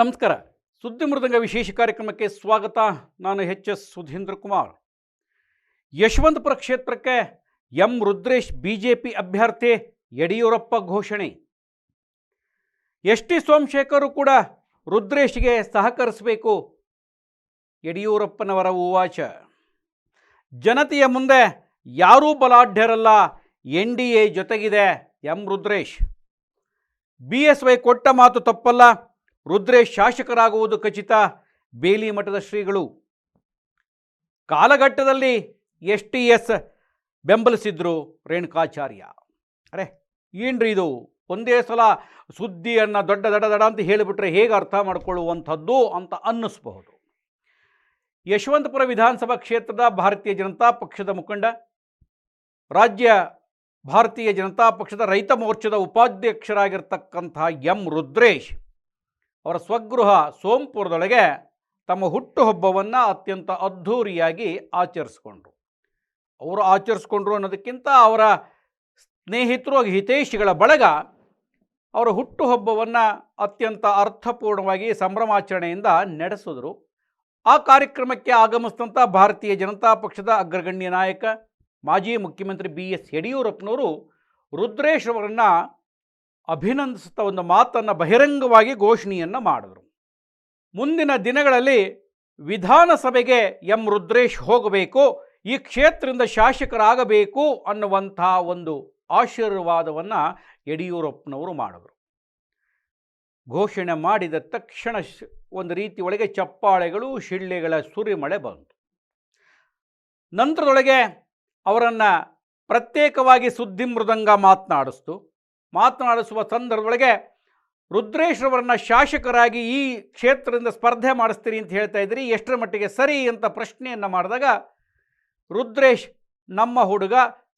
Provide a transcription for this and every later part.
ನಮಸ್ಕಾರ. ಸುದ್ದಿ ಮೃದಂಗ ವಿಶೇಷ ಕಾರ್ಯಕ್ರಮಕ್ಕೆ ಸ್ವಾಗತ. ನಾನು ಎಚ್ ಎಸ್ ಸುಧೀಂದ್ರ ಕುಮಾರ್. ಯಶವಂತಪುರ ಕ್ಷೇತ್ರಕ್ಕೆ ಎಂ ರುದ್ರೇಶ್ ಬಿಜೆಪಿ ಅಭ್ಯರ್ಥಿ ಯಡಿಯೂರಪ್ಪ ಘೋಷಣೆ. ಎಸ್ ಟಿ ಸೋಮಶೇಖರು ಕೂಡ ರುದ್ರೇಶ್ಗೆ ಸಹಕರಿಸಬೇಕು. ಯಡಿಯೂರಪ್ಪನವರ ಉವಾಚ. ಜನತೆಯ ಮುಂದೆ ಯಾರೂ ಬಲಾಢ್ಯರಲ್ಲ. N D A ಜೊತೆಗಿದೆ M Rudresh. B S Y ಕೊಟ್ಟ ಮಾತು ತಪ್ಪಲ್ಲ. ರುದ್ರೇಶ್ ಶಾಸಕರಾಗುವುದು ಖಚಿತ. ಬೇಲಿ ಮಠದ ಶ್ರೀಗಳು. ಕಾಲಘಟ್ಟದಲ್ಲಿ ಎಸ್ ಟಿ ಎಸ್ ಬೆಂಬಲಿಸಿದ್ರು ರೇಣುಕಾಚಾರ್ಯ. ಅರೆ, ಏನ್ರಿ ಇದು? ಒಂದೇ ಸಲ ಸುದ್ದಿಯನ್ನು ದೊಡ್ಡ ದಡ ದಡ ಅಂತ ಹೇಳಿಬಿಟ್ರೆ ಹೇಗೆ ಅರ್ಥ ಮಾಡಿಕೊಳ್ಳುವಂಥದ್ದು ಅಂತ ಅನ್ನಿಸ್ಬಹುದು. ಯಶವಂತಪುರ ವಿಧಾನಸಭಾ ಕ್ಷೇತ್ರದ ಭಾರತೀಯ ಜನತಾ ಪಕ್ಷದ ಮುಖಂಡ, ರಾಜ್ಯ ಭಾರತೀಯ ಜನತಾ ಪಕ್ಷದ ರೈತ ಮೋರ್ಚಾದ ಉಪಾಧ್ಯಕ್ಷರಾಗಿರ್ತಕ್ಕಂಥ ಎಂ ರುದ್ರೇಶ್. ಅವರ ಸ್ವಗೃಹ ಸೋಂಪುರದೊಳಗೆ ತಮ್ಮ ಹುಟ್ಟುಹಬ್ಬವನ್ನು ಅತ್ಯಂತ ಅದ್ಧೂರಿಯಾಗಿ ಆಚರಿಸ್ಕೊಂಡ್ರು. ಅವರು ಆಚರಿಸ್ಕೊಂಡ್ರು ಅನ್ನೋದಕ್ಕಿಂತ ಅವರ ಸ್ನೇಹಿತರು ಹಿತೈಷಿಗಳ ಬಳಗ ಅವರ ಹುಟ್ಟುಹಬ್ಬವನ್ನು ಅತ್ಯಂತ ಅರ್ಥಪೂರ್ಣವಾಗಿ ಸಂಭ್ರಮಾಚರಣೆಯಿಂದ ನಡೆಸಿದ್ರು. ಆ ಕಾರ್ಯಕ್ರಮಕ್ಕೆ ಆಗಮಿಸಿದಂಥ ಭಾರತೀಯ ಜನತಾ ಪಕ್ಷದ ಅಗ್ರಗಣ್ಯ ನಾಯಕ, ಮಾಜಿ ಮುಖ್ಯಮಂತ್ರಿ ಬಿ ಎಸ್ ಯಡಿಯೂರಪ್ಪನವರು ರುದ್ರೇಶ್ ಅವರನ್ನು ಅಭಿನಂದಿಸುತ್ತಾ ಒಂದು ಮಾತನ್ನು ಬಹಿರಂಗವಾಗಿ ಘೋಷಣೆಯನ್ನು ಮಾಡಿದರು. ಮುಂದಿನ ದಿನಗಳಲ್ಲಿ ವಿಧಾನಸಭೆಗೆ ಎಂ ರುದ್ರೇಶ್ ಹೋಗಬೇಕು, ಈ ಕ್ಷೇತ್ರದಿಂದ ಶಾಸಕರಾಗಬೇಕು ಅನ್ನುವಂಥ ಒಂದು ಆಶೀರ್ವಾದವನ್ನು ಯಡಿಯೂರಪ್ಪನವರು ಮಾಡಿದರು. ಘೋಷಣೆ ಮಾಡಿದ ತಕ್ಷಣ ಒಂದು ರೀತಿ ಒಳಗೆ ಚಪ್ಪಾಳೆಗಳು, ಶಿಳ್ಳೆಗಳ ಸುರಿಮಳೆ ಬಂತು. ನಂತರದೊಳಗೆ ಅವರನ್ನು ಪ್ರತ್ಯೇಕವಾಗಿ ಸುದ್ದಿ ಮೃದಂಗ ಮಾತನಾಡಿಸ್ತು. ಮಾತನಾಡಿಸುವ ಸಂದರ್ಭದೊಳಗೆ ರುದ್ರೇಶ್ವರವರನ್ನು ಶಾಸಕರಾಗಿ ಈ ಕ್ಷೇತ್ರದಿಂದ ಸ್ಪರ್ಧೆ ಮಾಡಿಸ್ತೀರಿ ಅಂತ ಹೇಳ್ತಾ ಇದ್ದೀರಿ. ಎಷ್ಟರ ಮಟ್ಟಿಗೆ ಸರಿ ಅಂತ ಪ್ರಶ್ನೆಯನ್ನು ಮಾಡಿದಾಗ ರುದ್ರೇಶ್ ನಮ್ಮ ಹುಡುಗ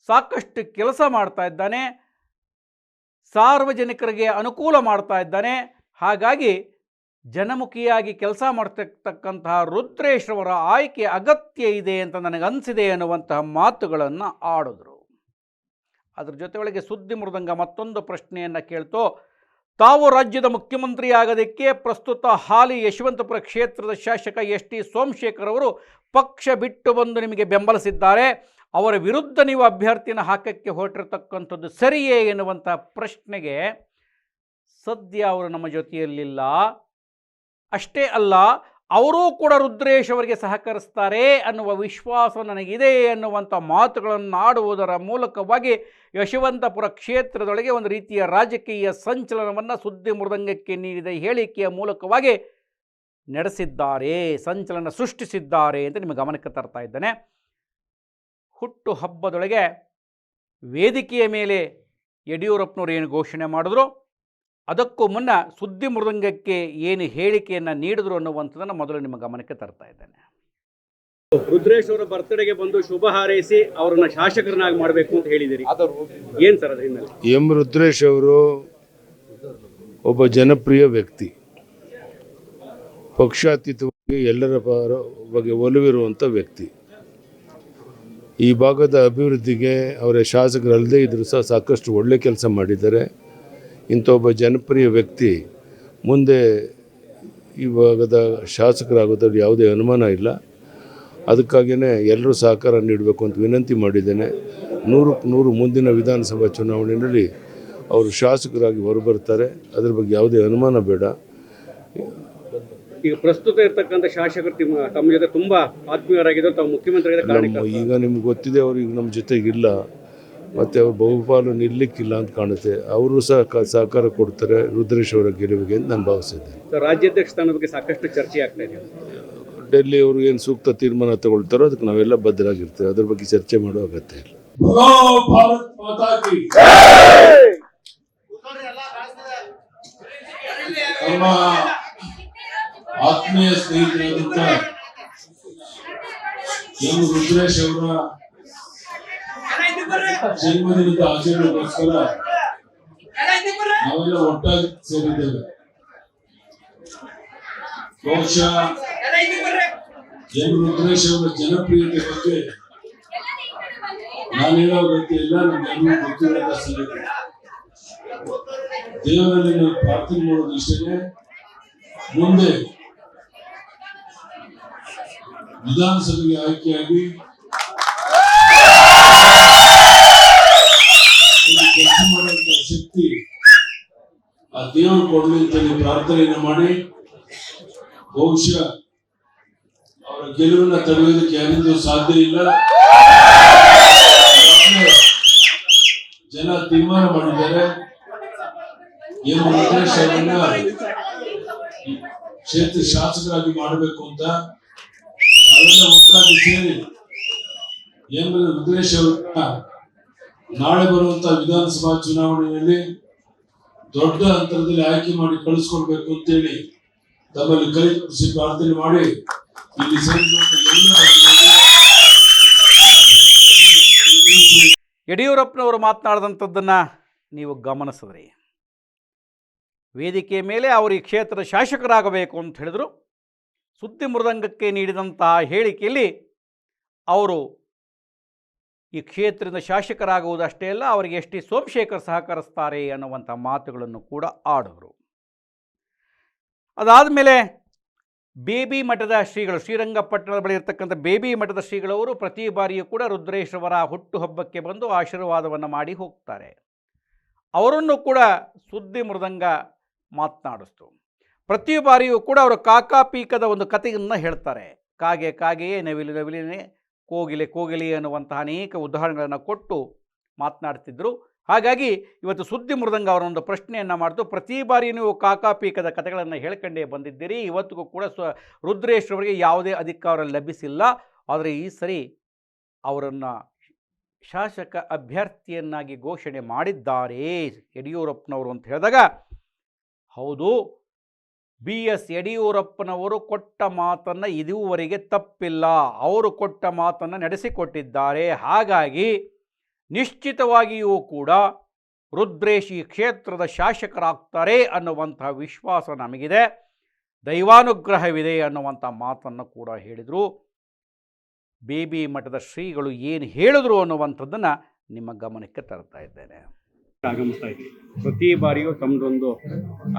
ಸಾಕಷ್ಟು ಕೆಲಸ ಮಾಡ್ತಾ ಇದ್ದಾನೆ. ಸಾರ್ವಜನಿಕರಿಗೆ ಅನುಕೂಲ ಮಾಡ್ತಾ ಇದ್ದಾನೆ. ಹಾಗಾಗಿ ಜನಮುಖಿಯಾಗಿ ಕೆಲಸ ಮಾಡ್ತಿರ್ತಕ್ಕಂತಹ ರುದ್ರೇಶ್ರವರ ಆಯ್ಕೆ ಅಗತ್ಯ ಇದೆ ಅಂತ ನನಗನ್ಸಿದೆ ಅನ್ನುವಂತಹ ಮಾತುಗಳನ್ನು ಆಡಿದ್ರು. ಅದ್ರ ಒಳಗೆ ಸುದ್ದಿ ಮೃದಂಗ ಮತ್ತೊಂದು ಪ್ರಶ್ನೆಯನ್ನು ಕೇಳ್ತು, ತಾವು ರಾಜ್ಯದ ಮುಖ್ಯಮಂತ್ರಿ ಆಗೋದಕ್ಕೆ ಪ್ರಸ್ತುತ ಹಾಲಿ ಯಶವಂತಪುರ ಕ್ಷೇತ್ರದ ಶಾಸಕ ಎಸ್ ಟಿ ಸೋಮಶೇಖರ್ ಅವರು ಪಕ್ಷ ಬಿಟ್ಟು ಬಂದು ನಿಮಗೆ ಬೆಂಬಲಿಸಿದ್ದಾರೆ. ಅವರ ವಿರುದ್ಧ ನೀವು ಅಭ್ಯರ್ಥಿನ ಹಾಕಕ್ಕೆ ಹೊರಟಿರತಕ್ಕಂಥದ್ದು ಸರಿಯೇ ಎನ್ನುವಂಥ ಪ್ರಶ್ನೆಗೆ ಸದ್ಯ ಅವರು ನಮ್ಮ ಜೊತೆಯಲ್ಲಿಲ್ಲ. ಅಷ್ಟೇ ಅಲ್ಲ ಅವರೂ ಕೂಡ ರುದ್ರೇಶ್ ಅವರಿಗೆ ಸಹಕರಿಸ್ತಾರೆ ಅನ್ನುವ ವಿಶ್ವಾಸ ನನಗಿದೆ ಅನ್ನುವಂಥ ಮಾತುಗಳನ್ನು ಆಡುವುದರ ಮೂಲಕವಾಗಿ ಯಶವಂತಪುರ ಕ್ಷೇತ್ರದೊಳಗೆ ಒಂದು ರೀತಿಯ ರಾಜಕೀಯ ಸಂಚಲನವನ್ನು ಸುದ್ದಿ ಮೃದಂಗಕ್ಕೆ ನೀಡಿದ ಹೇಳಿಕೆಯ ಮೂಲಕವಾಗಿ ನಡೆಸಿದ್ದಾರೆ, ಸಂಚಲನ ಸೃಷ್ಟಿಸಿದ್ದಾರೆ ಅಂತ ನಿಮ್ಮ ಗಮನಕ್ಕೆ ತರ್ತಾ ಇದ್ದೇನೆ. ಹುಟ್ಟು ಹಬ್ಬದೊಳಗೆ ವೇದಿಕೆಯ ಮೇಲೆ ಯಡಿಯೂರಪ್ಪನವರು ಏನು ಘೋಷಣೆ ಮಾಡಿದ್ರು? ಅದಕ್ಕೂ ಮುನ್ನ ಸುದ್ದಿ ಮೃದಂಗಕ್ಕೆ ಏನು ಹೇಳಿಕೆಯನ್ನು ನೀಡಿದ್ರು ಅನ್ನುವಂಥದ್ದನ್ನು ಮೊದಲು ನಿಮ್ಮ ಗಮನಕ್ಕೆ ತರ್ತಾ ಇದ್ದೇನೆ. ರುದ್ರೇಶ್ ಅವರ ಬರ್ತ್ಡೇಗೆ ಬಂದು ಶುಭ ಹಾರೈಸಿ ಅವರನ್ನ ಶಾಸಕರನ್ನಾಗಿ ಮಾಡಬೇಕು ಅಂತ ಹೇಳಿದಿರಿ. ಏನ್ ಸರ್ ಅದ್ರ ಹಿನ್ನೆಲೆ? ಎಂ ರುದ್ರೇಶ್ ಅವರು ಒಬ್ಬ ಜನಪ್ರಿಯ ವ್ಯಕ್ತಿ. ಪಕ್ಷಾತೀತವಾಗಿ ಎಲ್ಲರ ಪರ ಬಗ್ಗೆ ಒಲವಿರುವಂಥ ವ್ಯಕ್ತಿ. ಈ ಭಾಗದ ಅಭಿವೃದ್ಧಿಗೆ ಅವರ ಶಾಸಕರಲ್ಲದೆ ಇದ್ರೂ ಸಹ ಸಾಕಷ್ಟು ಒಳ್ಳೆ ಕೆಲಸ ಮಾಡಿದ್ದಾರೆ. ಇಂಥ ಒಬ್ಬ ಜನಪ್ರಿಯ ವ್ಯಕ್ತಿ ಮುಂದೆ ಇವಾಗದ ಭಾಗದ ಶಾಸಕರಾಗೋದ್ರಲ್ಲಿ ಯಾವುದೇ ಅನುಮಾನ ಇಲ್ಲ. ಅದಕ್ಕಾಗಿಯೇ ಎಲ್ಲರೂ ಸಹಕಾರ ನೀಡಬೇಕು ಅಂತ ವಿನಂತಿ ಮಾಡಿದ್ದೇನೆ. ನೂರಕ್ಕೆ ನೂರು ಮುಂದಿನ ವಿಧಾನಸಭಾ ಚುನಾವಣೆಯಲ್ಲಿ ಅವರು ಶಾಸಕರಾಗಿ ಹೊರಬರ್ತಾರೆ. ಅದ್ರ ಬಗ್ಗೆ ಯಾವುದೇ ಅನುಮಾನ ಬೇಡ. ಈಗ ಪ್ರಸ್ತುತ ಇರ್ತಕ್ಕಂಥ ಶಾಸಕರು ತಿಮ್ಮ- ಜೊತೆ ತುಂಬ ಆತ್ಮೀಯರಾಗಿದ್ದು ತಾವು ಮುಖ್ಯಮಂತ್ರಿ ಈಗ ನಿಮ್ಗೆ ಗೊತ್ತಿದೆ ಅವರು ಈಗ ನಮ್ಮ ಜೊತೆಗಿಲ್ಲ. ಮತ್ತು ಅವ್ರು ಬಹುಪಾಲು ನಿಲ್ಲಕ್ಕಿಲ್ಲ ಅಂತ ಕಾಣುತ್ತೆ. ಅವರು ಸಹ ಕ ಸಹಕಾರ ಕೊಡ್ತಾರೆ ರುದ್ರೇಶ್ ಅವರ ಗೆಲುವಿಗೆ ಅಂತ ನಾನು ಭಾವಿಸಿದ್ದೇನೆ. ರಾಜ್ಯಾಧ್ಯಕ್ಷ ಸ್ಥಾನದ ಬಗ್ಗೆ ಸಾಕಷ್ಟು ಚರ್ಚೆ ಆಗ್ತಾ ಇದೆ. ಡೆಲ್ಲಿ ಅವರು ಏನು ಸೂಕ್ತ ತೀರ್ಮಾನ ತಗೊಳ್ತಾರೋ ಅದಕ್ಕೆ ನಾವೆಲ್ಲ ಬದ್ಧರಾಗಿರ್ತೇವೆ. ಅದ್ರ ಬಗ್ಗೆ ಚರ್ಚೆ ಮಾಡೋ ಅಗತ್ಯ ಇಲ್ಲ. ಆತ್ಮೀಯ ಸ್ನೇಹಿತರಾದಂಥ ರುದ್ರೇಶ್ ಅವರ ಜನ್ಮದಿನದ ಆಚರಣೆಗೋಸ್ಕರ ನಾವೆಲ್ಲ ಒಟ್ಟಾಗಿ ಸೇರಿದ್ದೇವೆ. ಬಹುಶಃ ಜನರ ಅವರ ಜನಪ್ರಿಯತೆ ಬಗ್ಗೆ ನಾನು ಹೇಳೋ ಅಗತ್ಯ ಇಲ್ಲ ನಿಮ್ಗೆಲ್ಲರೂ ಗೊತ್ತಿರೋದ ಸಂಗತಿ. ದೇವರಲ್ಲಿ ನಾನು ಪ್ರಾರ್ಥನೆ ಮಾಡೋದು ಇಷ್ಟೇ ಮುಂದೆ ವಿಧಾನಸಭೆಗೆ ಆಯ್ಕೆಯಾಗಿ ಒಂದು ಕೆಲಸ ಮಾಡುವಂತ ಶಕ್ತಿ ಆ ದೇವರು ಕೊಡಲಿ ಅಂತ ನೀವು ಪ್ರಾರ್ಥನೆಯನ್ನು ಮಾಡಿ, ಬಹುಶಃ ಅವರ ಗೆಲುವನ್ನ ತಡೆಯೋದಕ್ಕೆ ಯಾರಿಂದೂ ಸಾಧ್ಯ ಇಲ್ಲ. ಜನ ತೀರ್ಮಾನ ಮಾಡಿದ್ದಾರೆ. ಏನು ಅವರನ್ನ ಕ್ಷೇತ್ರ ಶಾಸಕರಾಗಿ ಮಾಡಬೇಕು ಅಂತ ನಾವೆಲ್ಲ ಒಟ್ಟಾಗಿ ಸೇರಿ ಏನು ಉದ್ದೇಶವನ್ನ ನಾಳೆ ಬರುವಂತ ವಿಧಾನಸಭಾ ಚುನಾವಣೆಯಲ್ಲಿ ದೊಡ್ಡ ಅಂತರದಲ್ಲಿ ಆಯ್ಕೆ ಮಾಡಿ ಕಳಿಸ್ಕೊಡ್ಬೇಕು ಅಂತೇಳಿ ತಮ್ಮಲ್ಲಿ ಕೈ ಜೋಡಿಸಿ ಪ್ರಾರ್ಥನೆ ಮಾಡಿ ಇಲ್ಲಿ ಯಡಿಯೂರಪ್ಪನವರು ಮಾತನಾಡಿದಂಥದ್ದನ್ನ ನೀವು ಗಮನಿಸಿದ್ರಿ. ವೇದಿಕೆ ಮೇಲೆ ಅವರು ಈ ಕ್ಷೇತ್ರದ ಶಾಸಕರಾಗಬೇಕು ಅಂತ ಹೇಳಿದರು. ಸುದ್ದಿ ಮೃದಂಗಕ್ಕೆ ನೀಡಿದಂತಹ ಹೇಳಿಕೆಯಲ್ಲಿ ಅವರು ಈ ಕ್ಷೇತ್ರದ ಶಾಸಕರಾಗುವುದಷ್ಟೇ ಅಲ್ಲ, ಅವರಿಗೆ ಎಸ್ ಟಿ ಸೋಮಶೇಖರ್ ಸಹಕರಿಸ್ತಾರೆ ಅನ್ನುವಂಥ ಮಾತುಗಳನ್ನು ಕೂಡ ಆಡಿದ್ರು ಅದಾದ ಮೇಲೆ ಬೇಬಿ ಮಠದ ಶ್ರೀಗಳು, ಶ್ರೀರಂಗಪಟ್ಟಣದ ಬಳಿ ಇರತಕ್ಕಂಥ ಬೇಬಿ ಮಠದ ಶ್ರೀಗಳವರು ಪ್ರತಿ ಬಾರಿಯೂ ಕೂಡ ರುದ್ರೇಶ್ವರ ಹುಟ್ಟುಹಬ್ಬಕ್ಕೆ ಬಂದು ಆಶೀರ್ವಾದವನ್ನು ಮಾಡಿ ಹೋಗ್ತಾರೆ. ಅವರನ್ನು ಕೂಡ ಸುದ್ದಿ ಮೃದಂಗ ಮಾತನಾಡಿಸ್ತು. ಪ್ರತಿ ಬಾರಿಯೂ ಕೂಡ ಅವರು ಕಾಕಾಪೀಕದ ಒಂದು ಕಥೆಯನ್ನು ಹೇಳ್ತಾರೆ. ಕಾಗೆ ಕಾಗೆಯೇ ನವಿಲು ನವಿಲಿನೇ ಕೋಗಿಲೆ ಕೋಗಿಲೆ ಅನ್ನುವಂತಹ ಅನೇಕ ಉದಾಹರಣೆಗಳನ್ನು ಕೊಟ್ಟು ಮಾತನಾಡ್ತಿದ್ದರು ಹಾಗಾಗಿ ಇವತ್ತು ಸುದ್ದಿ ಮೃದಂಗ ಅವರೊಂದು ಪ್ರಶ್ನೆಯನ್ನು ಮಾಡಿತು. ಪ್ರತಿ ಬಾರಿ ನೀವು ಕಾಕಾಪೀಕದ ಕಥೆಗಳನ್ನು ಹೇಳ್ಕೊಂಡೇ ಬಂದಿದ್ದೀರಿ. ಇವತ್ತಿಗೂ ಕೂಡ ಸ್ವ ರುದ್ರೇಶ್ ಅವರಿಗೆ ಯಾವುದೇ ಅಧಿಕಾರ ಲಭಿಸಿಲ್ಲ. ಆದರೆ ಈ ಸರಿ ಅವರನ್ನು ಶಾಸಕ ಅಭ್ಯರ್ಥಿಯನ್ನಾಗಿ ಘೋಷಣೆ ಮಾಡಿದ್ದಾರೆ ಯಡಿಯೂರಪ್ಪನವರು ಅಂತ ಹೇಳಿದಾಗ, ಹೌದು ಬಿ ಎಸ್ ಯಡಿಯೂರಪ್ಪನವರು ಕೊಟ್ಟ ಮಾತನ್ನು ಇದುವರೆಗೆ ತಪ್ಪಿಲ್ಲ. ಅವರು ಕೊಟ್ಟ ಮಾತನ್ನು ನಡೆಸಿಕೊಟ್ಟಿದ್ದಾರೆ. ಹಾಗಾಗಿ ನಿಶ್ಚಿತವಾಗಿಯೂ ಕೂಡ ರುದ್ರೇಶಿ ಕ್ಷೇತ್ರದ ಶಾಸಕರಾಗ್ತಾರೆ ಅನ್ನುವಂಥ ವಿಶ್ವಾಸ ನಮಗಿದೆ. ದೈವಾನುಗ್ರಹವಿದೆ ಅನ್ನುವಂಥ ಮಾತನ್ನು ಕೂಡ ಹೇಳಿದರು. ಬೇಬಿ ಮಠದ ಶ್ರೀಗಳು ಏನು ಹೇಳಿದ್ರು ಅನ್ನುವಂಥದ್ದನ್ನು ನಿಮ್ಮ ಗಮನಕ್ಕೆ ತರ್ತಾ ಇದ್ದೇನೆ. ಆಗಮಿಸ್ತಾ ಪ್ರತಿ ಬಾರಿಯೂ ತಮ್ಮದೊಂದು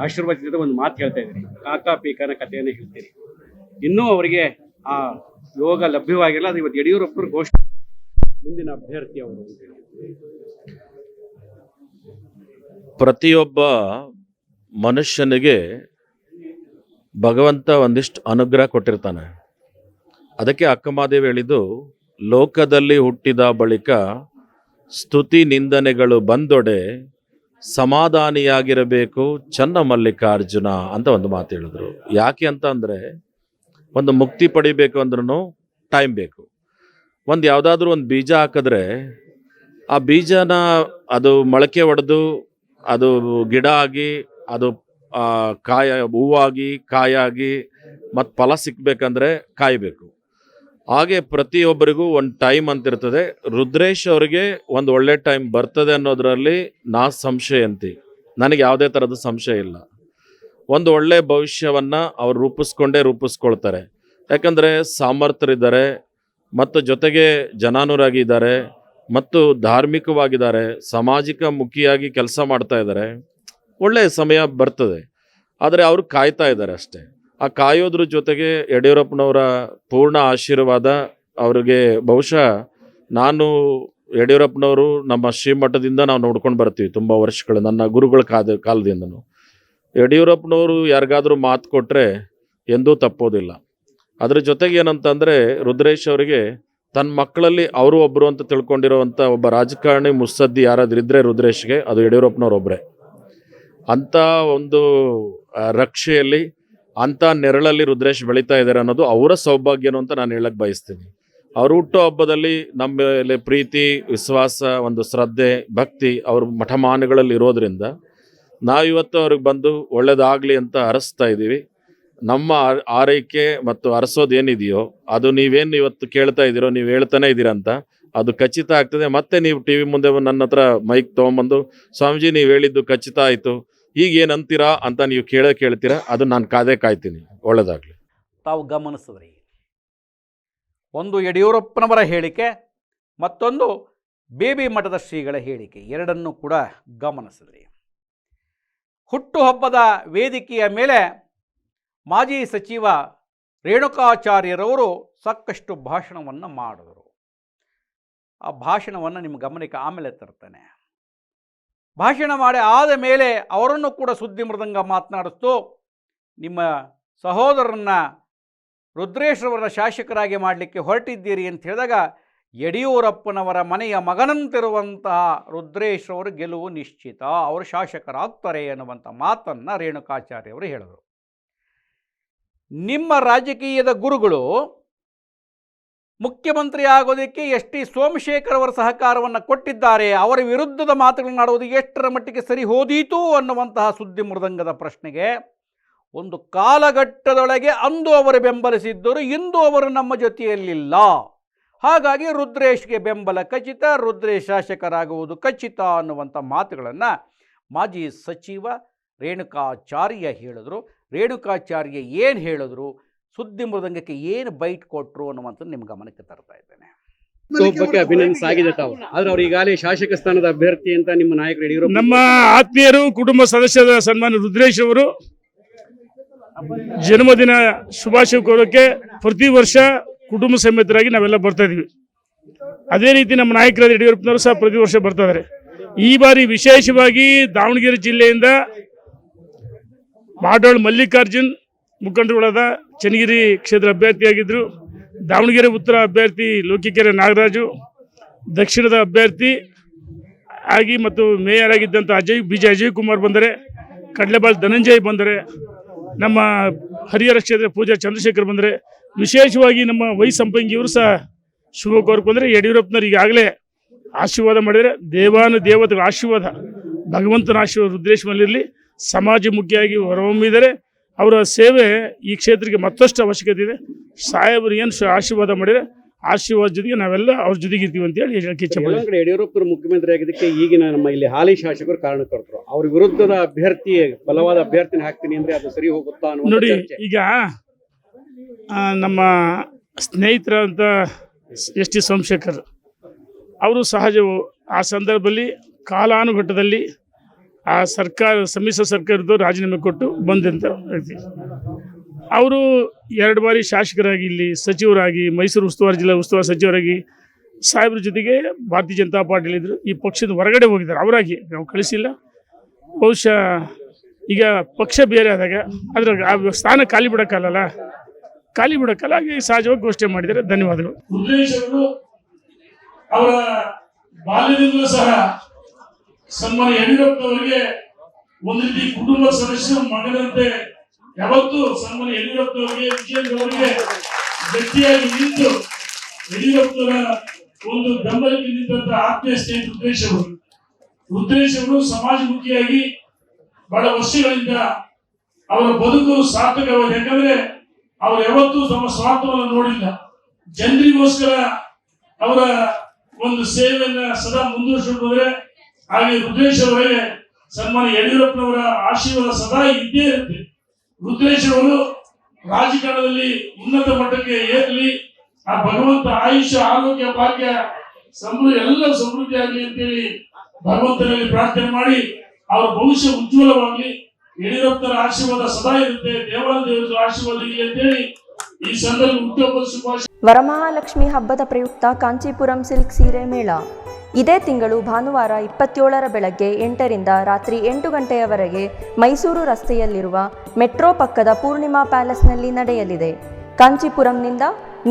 ಆಶೀರ್ವಚನದ ಒಂದು ಮಾತು ಹೇಳ್ತಾ ಇದ್ದೀನಿ. ಕಾಕಾ ಪೀಕನ ಕಥೆಯನ್ನು ಹೇಳ್ತೀನಿ. ಇನ್ನೂ ಅವರಿಗೆ ಆ ಯೋಗ ಲಭ್ಯವಾಗಿಲ್ಲ. ಅದು ಇವತ್ತು ಯಡಿಯೂರಪ್ಪರು ಘೋಷಣೆ. ಮುಂದಿನ ಅಭ್ಯರ್ಥಿ ಅವರು ಪ್ರತಿಯೊಬ್ಬ ಮನುಷ್ಯನಿಗೆ ಭಗವಂತ ಒಂದಿಷ್ಟು ಅನುಗ್ರಹ ಕೊಟ್ಟಿರ್ತಾನೆ. ಅದಕ್ಕೆ ಅಕ್ಕಮಾದೇವಿ ಹೇಳಿದ್ದು, ಲೋಕದಲ್ಲಿ ಹುಟ್ಟಿದ ಬಳಿಕ ಸ್ತುತಿ ನಿಂದನೆಗಳು ಬಂದೊಡೆ ಸಮಾಧಾನಿಯಾಗಿರಬೇಕು, ಚನ್ನ ಮಲ್ಲಿಕಾರ್ಜುನ ಅಂತ ಒಂದು ಮಾತು ಹೇಳಿದ್ರು. ಯಾಕೆ ಅಂತ ಅಂದರೆ, ಒಂದು ಮುಕ್ತಿ ಪಡಿಬೇಕು ಅಂದ್ರೂ ಟೈಮ್ ಬೇಕು. ಒಂದು ಯಾವುದಾದ್ರೂ ಒಂದು ಬೀಜ ಹಾಕಿದ್ರೆ, ಆ ಬೀಜನ ಅದು ಮೊಳಕೆ ಒಡೆದು, ಅದು ಗಿಡ ಆಗಿ, ಅದು ಕಾಯ, ಹೂವಾಗಿ, ಕಾಯಾಗಿ ಮತ್ತು ಫಲ ಸಿಕ್ಬೇಕಂದ್ರೆ ಕಾಯಬೇಕು. ಹಾಗೆ ಪ್ರತಿಯೊಬ್ಬರಿಗೂ ಒಂದು ಟೈಮ್ ಅಂತ ಇರ್ತದೆ. ರುದ್ರೇಶ್ ಅವರಿಗೆ ಒಂದು ಒಳ್ಳೆ ಟೈಮ್ ಬರ್ತದೆ ಅನ್ನೋದರಲ್ಲಿ ನಾ ಸಂಶಯಂತಿ ನನಗೆ ಯಾವುದೇ ಥರದ ಸಂಶಯ ಇಲ್ಲ. ಒಂದು ಒಳ್ಳೆ ಭವಿಷ್ಯವನ್ನು ಅವ್ರು ರೂಪಿಸ್ಕೊಂಡೇ ರೂಪಿಸ್ಕೊಳ್ತಾರೆ. ಯಾಕಂದರೆ ಸಾಮರ್ಥ್ಯರಿದ್ದಾರೆ, ಮತ್ತು ಜೊತೆಗೆ ಜನಾನುರಾಗಿದ್ದಾರೆ, ಮತ್ತು ಧಾರ್ಮಿಕವಾಗಿದ್ದಾರೆ, ಸಾಮಾಜಿಕ ಮುಖಿಯಾಗಿ ಕೆಲಸ ಮಾಡ್ತಾ ಇದ್ದಾರೆ. ಒಳ್ಳೆಯ ಸಮಯ ಬರ್ತದೆ. ಆದರೆ ಅವರು ಕಾಯ್ತಾ ಇದ್ದಾರೆ ಅಷ್ಟೇ. ಆ ಕಾಯೋದ್ರ ಜೊತೆಗೆ ಯಡಿಯೂರಪ್ಪನವರ ಪೂರ್ಣ ಆಶೀರ್ವಾದ ಅವರಿಗೆ ಬಹುಶಃ ನಾನು ಯಡಿಯೂರಪ್ಪನವರು ನಮ್ಮ ಶ್ರೀಮಠದಿಂದ ನಾವು ನೋಡ್ಕೊಂಡು ಬರ್ತೀವಿ ತುಂಬ ವರ್ಷಗಳು ನನ್ನ ಗುರುಗಳ ಕಾದ ಕಾಲದಿಂದನೂ. ಯಡಿಯೂರಪ್ಪನವರು ಯಾರಿಗಾದರೂ ಮಾತು ಕೊಟ್ಟರೆ ಎಂದೂ ತಪ್ಪೋದಿಲ್ಲ. ಅದರ ಜೊತೆಗೆ ಏನಂತಂದರೆ ರುದ್ರೇಶ್ ಅವರಿಗೆ ತನ್ನ ಮಕ್ಕಳಲ್ಲಿ ಅವರು ಒಬ್ಬರು ಅಂತ ತಿಳ್ಕೊಂಡಿರೋವಂಥ ಒಬ್ಬ ರಾಜಕಾರಣಿ ಮುಸ್ಸದ್ದಿ ಯಾರಾದ್ರೂ ಇದ್ದರೆ ರುದ್ರೇಶ್ಗೆ ಅದು ಯಡಿಯೂರಪ್ಪನವ್ರೊಬ್ಬರೇ ಅಂಥ ಒಂದು ರಕ್ಷೆಯಲ್ಲಿ ಅಂಥ ನೆರಳಲ್ಲಿ ರುದ್ರೇಶ್ ಬೆಳೀತಾ ಇದ್ದಾರೆ ಅನ್ನೋದು ಅವರ ಸೌಭಾಗ್ಯನು ಅಂತ ನಾನು ಹೇಳಕ್ ಬಯಸ್ತೀನಿ. ಅವರು ಹುಟ್ಟೋ ಹಬ್ಬದಲ್ಲಿ ನಮ್ಮ ಪ್ರೀತಿ, ವಿಶ್ವಾಸ, ಒಂದು ಶ್ರದ್ಧೆ, ಭಕ್ತಿ ಅವ್ರ ಮಠಮಾನಗಳಲ್ಲಿ ಇರೋದ್ರಿಂದ ನಾವಿವತ್ತು ಅವ್ರಿಗೆ ಬಂದು ಒಳ್ಳೇದಾಗಲಿ ಅಂತ ಹರಸ್ತಾ ಇದ್ದೀವಿ ನಮ್ಮ ಆರೈಕೆ ಮತ್ತು ಅರಸೋದೇನಿದೆಯೋ ಏನಿದೆಯೋ ಅದು ನೀವೇನು ಇವತ್ತು ಕೇಳ್ತಾ ಇದ್ದೀರೋ ನೀವು ಹೇಳ್ತಾನೆ ಅಂತ ಅದು ಖಚಿತ ಆಗ್ತದೆ. ಮತ್ತೆ ನೀವು ಟಿ ವಿ ಮುಂದೆ ನನ್ನ ಹತ್ರ ಮೈಕ್ ತೊಗೊಂಬಂದು ಸ್ವಾಮೀಜಿ ನೀವು ಹೇಳಿದ್ದು ಖಚಿತ ಆಯಿತು. ಈಗ ಏನು ಅಂತೀರಾ ಅಂತ ನೀವು ಕೇಳೇ ಕೇಳ್ತೀರಾ, ಅದು ನಾನು ಕಾದೇ ಕಾಯ್ತೀನಿ, ಒಳ್ಳೇದಾಗಲಿ. ತಾವು ಗಮನಿಸಿದ್ರಿ ಒಂದು ಯಡಿಯೂರಪ್ಪನವರ ಹೇಳಿಕೆ, ಮತ್ತೊಂದು ಬೇಬಿ ಮಠದ ಶ್ರೀಗಳ ಹೇಳಿಕೆ, ಎರಡನ್ನೂ ಕೂಡ ಗಮನಿಸಿದ್ರಿ ಹುಟ್ಟುಹಬ್ಬದ ವೇದಿಕೆಯ ಮೇಲೆ ಮಾಜಿ ಸಚಿವ ರೇಣುಕಾಚಾರ್ಯರವರು ಸಾಕಷ್ಟು ಭಾಷಣವನ್ನು ಮಾಡಿದರು. ಆ ಭಾಷಣವನ್ನು ನಿಮ್ಮ ಗಮನಕ್ಕೆ ಆಮೇಲೆ ತರ್ತೇನೆ. ಭಾಷಣ ಮಾಡಿ ಆದ ಮೇಲೆ ಅವರನ್ನು ಕೂಡ ಸುದ್ದಿ ಮೃದಂಗ ಮಾತನಾಡಿಸ್ತು. ನಿಮ್ಮ ಸಹೋದರನ್ನ ರುದ್ರೇಶ್ವರನ ಶಾಸಕರಾಗಿ ಮಾಡಲಿಕ್ಕೆ ಹೊರಟಿದ್ದೀರಿ ಅಂತ ಹೇಳಿದಾಗ ಯಡಿಯೂರಪ್ಪನವರ ಮನೆಯ ಮಗನಂತಿರುವಂತಹ ರುದ್ರೇಶ್ವರ ಗೆಲುವು ನಿಶ್ಚಿತ, ಅವರು ಶಾಸಕರಾಗ್ತಾರೆ ಎನ್ನುವಂಥ ಮಾತನ್ನು ರೇಣುಕಾಚಾರ್ಯ ಅವರು ಹೇಳಿದರು. ನಿಮ್ಮ ರಾಜಕೀಯದ ಗುರುಗಳು ಮುಖ್ಯಮಂತ್ರಿ ಆಗೋದಕ್ಕೆ ಎಸ್ ಟಿ ಸೋಮಶೇಖರ್ ಅವರ ಸಹಕಾರವನ್ನು ಕೊಟ್ಟಿದ್ದಾರೆ. ಅವರ ವಿರುದ್ಧದ ಮಾತುಗಳನ್ನು ಆಡುವುದು ಎಷ್ಟರ ಮಟ್ಟಿಗೆ ಸರಿ ಹೋದೀತು ಅನ್ನುವಂತಹ ಸುದ್ದಿ ಮೃದಂಗದ ಪ್ರಶ್ನೆಗೆ ಒಂದು ಕಾಲಘಟ್ಟದೊಳಗೆ ಅಂದು ಅವರು ಬೆಂಬಲಿಸಿದ್ದರು, ಇಂದು ಅವರು ನಮ್ಮ ಜೊತೆಯಲ್ಲಿಲ್ಲ. ಹಾಗಾಗಿ ರುದ್ರೇಶ್ಗೆ ಬೆಂಬಲ ಖಚಿತ, ರುದ್ರೇಶ್ ಶಾಸಕರಾಗುವುದು ಖಚಿತ ಅನ್ನುವಂಥ ಮಾತುಗಳನ್ನು ಮಾಜಿ ಸಚಿವ ರೇಣುಕಾಚಾರ್ಯ ಹೇಳಿದರು. ರೇಣುಕಾಚಾರ್ಯ ಏನು ಹೇಳಿದ್ರು? ಸುದ್ದಿ ಮೃದಂಗಕ್ಕೆ ಏನು ಬೈಟ್ ಕೊಟ್ಟರು ಅನ್ನುವಂಥದ್ದು ನಿಮ್ಮ ಗಮನಕ್ಕೆ ತರ್ತಾ ಇದ್ದೇನೆ. ಬಗ್ಗೆ ಅಭಿನಂದನೆ ಸಾಗಿದೆ ತಾವು. ಆದ್ರೆ ಅವ್ರು ಈಗಾಗಲೇ ಶಾಸಕ ಸ್ಥಾನದ ಅಭ್ಯರ್ಥಿ ಅಂತ ನಿಮ್ಮ ನಾಯಕರು ಯಡಿಯೂರಪ್ಪ ನಮ್ಮ ಆತ್ಮೀಯರು ಕುಟುಂಬ ಸದಸ್ಯರ ಸನ್ಮಾನ ರುದ್ರೇಶ್ ಅವರು ಜನ್ಮದಿನ ಶುಭಾಶಯ ಕೋರೋಕೆ ಪ್ರತಿ ವರ್ಷ ಕುಟುಂಬ ಸಮೇತರಾಗಿ ನಾವೆಲ್ಲ ಬರ್ತಾ ಇದೀವಿ ಅದೇ ರೀತಿ ನಮ್ಮ ನಾಯಕರಾದ ಯಡಿಯೂರಪ್ಪನವರು ಸಹ ಪ್ರತಿ ವರ್ಷ ಬರ್ತಾ ಇದ್ದಾರೆ. ಈ ಬಾರಿ ವಿಶೇಷವಾಗಿ ದಾವಣಗೆರೆ ಜಿಲ್ಲೆಯಿಂದ ಮಾಡಾಳ್ ಮಲ್ಲಿಕಾರ್ಜುನ್ ಮುಖಂಡರುಗಳಾದ ಚನ್ನಗಿರಿ ಕ್ಷೇತ್ರ ಅಭ್ಯರ್ಥಿಯಾಗಿದ್ದರು ದಾವಣಗೆರೆ ಉತ್ತರ ಅಭ್ಯರ್ಥಿ ಲೋಕಿಕೆರೆ ನಾಗರಾಜು, ದಕ್ಷಿಣದ ಅಭ್ಯರ್ಥಿ ಆಗಿ ಮತ್ತು ಮೇಯರ್ ಆಗಿದ್ದಂಥ ಅಜಯ್, ಬಿ ಜೆ ಅಜಯ್ ಕುಮಾರ್ ಬಂದರೆ, ಕಡಲೆಬಾಳ್ ಧನಂಜಯ್ ಬಂದರೆ, ನಮ್ಮ ಹರಿಹರ ಕ್ಷೇತ್ರ ಪೂಜಾ ಚಂದ್ರಶೇಖರ್ ಬಂದರೆ, ವಿಶೇಷವಾಗಿ ನಮ್ಮ ವೈ ಸಂಪಂಗಿಯವರು ಸಹ ಶುಭ ಬಂದರೆ ಯಡಿಯೂರಪ್ಪನವ್ರು ಈಗಾಗಲೇ ಆಶೀರ್ವಾದ ಮಾಡಿದರೆ, ದೇವಾನು ದೇವತೆಗಳ ಆಶೀರ್ವಾದ, ಭಗವಂತನ ಆಶೀರ್ವಾದ ರುದ್ರೇಶ್ ಸಮಾಜ ಸಮಾಜಮುಖಿಯಾಗಿ ಹೊರಹೊಮ್ಮಿದರೆ ಅವರ ಸೇವೆ ಈ ಕ್ಷೇತ್ರಕ್ಕೆ ಮತ್ತಷ್ಟು ಅವಶ್ಯಕತೆ ಇದೆ. ಸಾಹೇಬರು ಏನು ಆಶೀರ್ವಾದ ಮಾಡಿದರೆ ಆಶೀರ್ವಾದ ಜೊತೆಗೆ ನಾವೆಲ್ಲ ಅವ್ರ ಜೊತೆಗೆ ಇರ್ತೀವಿ ಅಂತೇಳಿ ಹೇಳಕ್ಕೆ ಇಚ್ಛೆ ಕಡೆ ಯಡಿಯೂರಪ್ಪರು ಮುಖ್ಯಮಂತ್ರಿ ಆಗಿದ್ದಕ್ಕೆ ಈಗಿನ ನಮ್ಮ ಇಲ್ಲಿ ಹಾಲಿ ಶಾಸಕರು ಕಾರಣಕರ್ತರು ಅವ್ರ ವಿರುದ್ಧದ ಅಭ್ಯರ್ಥಿ ಬಲವಾದ ಅಭ್ಯರ್ಥಿನ ಹಾಕ್ತೀನಿ ಅಂದ್ರೆ ಅದು ಸರಿ ಹೋಗುತ್ತಾ ನೋಡಿ ಈಗ ನಮ್ಮ ಸ್ನೇಹಿತರಂತ ಎಸ್ ಟಿ ಸೋಮಶೇಖರ್ ಅವರು ಸಹಜವು ಆ ಸಂದರ್ಭದಲ್ಲಿ ಕಾಲಾನುಘಟ್ಟದಲ್ಲಿ ಆ ಸರ್ಕಾರ, ಸಮ್ಮಿಶ್ರ ಸರ್ಕಾರದವರು ರಾಜೀನಾಮೆ ಕೊಟ್ಟು ಬಂದಂಥ ವ್ಯಕ್ತಿ. ಅವರು ಎರಡು ಬಾರಿ ಶಾಸಕರಾಗಿ ಇಲ್ಲಿ ಸಚಿವರಾಗಿ, ಮೈಸೂರು ಉಸ್ತುವಾರಿ ಜಿಲ್ಲಾ ಉಸ್ತುವಾರಿ ಸಚಿವರಾಗಿ ಸಾಹೇಬ್ರ ಜೊತೆಗೆ ಭಾರತೀಯ ಜನತಾ ಪಾರ್ಟಿಲಿದ್ದರು ಈ ಪಕ್ಷದ ಹೊರಗಡೆ ಹೋಗಿದ್ದಾರೆ. ಅವರಾಗಿ ನಾವು ಕಳಿಸಿಲ್ಲ. ಬಹುಶಃ ಈಗ ಪಕ್ಷ ಬೇರೆ ಆದಾಗ ಅದ್ರ ಆ ಸ್ಥಾನ ಖಾಲಿ ಬಿಡೋಕ್ಕಲ್ಲ ಖಾಲಿ ಬಿಡೋಕ್ಕಲ್ಲ ಹಾಗೆ ಸಹಜವಾಗಿ ಘೋಷಣೆ ಮಾಡಿದ್ದಾರೆ. ಧನ್ಯವಾದಗಳು. ಅವರ ಬಾಲ್ಯದಿಂದಲೂ ಸಹ ಸನ್ಮಾನ ಯಡಿಯೂರಪ್ಪನವರಿಗೆ ಒಂದು ರೀತಿ ಕುಟುಂಬ ಸದಸ್ಯ ಮಗನಂತೆ ಯಾವತ್ತು ಸನ್ಮಾನ ಯಡಿಯೂರಪ್ಪನವರಿಗೆ ವಿಜಯೇಂದ್ರವರಿಗೆ ಗಟ್ಟಿಯಾಗಿ ನಿಂತು ಯಡಿಯೂರಪ್ಪನವರ ಒಂದು ಬೆಂಬಲಕ್ಕೆ ನಿಂತ ಆತ್ಮೀಯ ಸ್ನೇಹಿತ ಉದ್ದೇಶಗಳು ಉದ್ದೇಶಗಳು ಸಮಾಜಮುಖಿಯಾಗಿ ಬಹಳ ವರ್ಷಗಳಿಂದ ಅವರ ಬದುಕು ಸಾರ್ಥಕವಾಗಿದೆ. ಯಾಕಂದ್ರೆ ಅವರು ಯಾವತ್ತೂ ತಮ್ಮ ಸ್ವಾರ್ಥವನ್ನು ನೋಡಿಲ್ಲ. ಜನರಿಗೋಸ್ಕರ ಅವರ ಒಂದು ಸೇವೆಯನ್ನ ಸದಾ ಮುಂದುವರಿಸಿಕೊಂಡ್ರೆ ಹಾಗೆ ರುದ್ರೇಶ್ ಅವರಿಗೆ ಸನ್ಮಾನ ಯಡಿಯೂರಪ್ಪನವರ ಆಶೀರ್ವಾದ ಸದಾ ಇದ್ದೇ ಇರುತ್ತೆ. ರುದ್ರೇಶ್ ಅವರು ರಾಜಕಾರಣದಲ್ಲಿ ಉನ್ನತ ಮಟ್ಟಕ್ಕೆ ಏರಲಿ, ಆ ಭಗವಂತ ಆಯುಷ್ಯ ಆರೋಗ್ಯ, ಭಾಗ್ಯ ಸಮೃದ್ಧ ಎಲ್ಲ ಸಮೃದ್ಧಿ ಆಗಲಿ ಅಂತೇಳಿ ಭಗವಂತನಲ್ಲಿ ಪ್ರಾರ್ಥನೆ ಮಾಡಿ ಅವರ ಭವಿಷ್ಯ ಉಜ್ವಲವಾಗಲಿ. ಯಡಿಯೂರಪ್ಪನ ಆಶೀರ್ವಾದ ಸದಾ ಇರುತ್ತೆ ದೇವಾಲಯ ದೇವರ ಆಶೀರ್ವಾದ ಇರಲಿ ಅಂತೇಳಿ ಈ ವರಮಹಾಲಕ್ಷ್ಮಿ ಹಬ್ಬದ ಪ್ರಯುಕ್ತ ಕಾಂಚೀಪುರಂ ಸಿಲ್ಕ್ ಸೀರೆ ಮೇಳ. ಇದೇ ತಿಂಗಳು ಭಾನುವಾರ ಇಪ್ಪತ್ತೇಳರ ಬೆಳಗ್ಗೆ ಎಂಟರಿಂದ ರಾತ್ರಿ ಎಂಟು ಗಂಟೆಯವರೆಗೆ ಮೈಸೂರು ರಸ್ತೆಯಲ್ಲಿರುವ ಮೆಟ್ರೋ ಪಕ್ಕದ ಪೂರ್ಣಿಮಾ ಪ್ಯಾಲೇಸ್ನಲ್ಲಿ ನಡೆಯಲಿದೆ. ಕಾಂಚೀಪುರಂನಿಂದ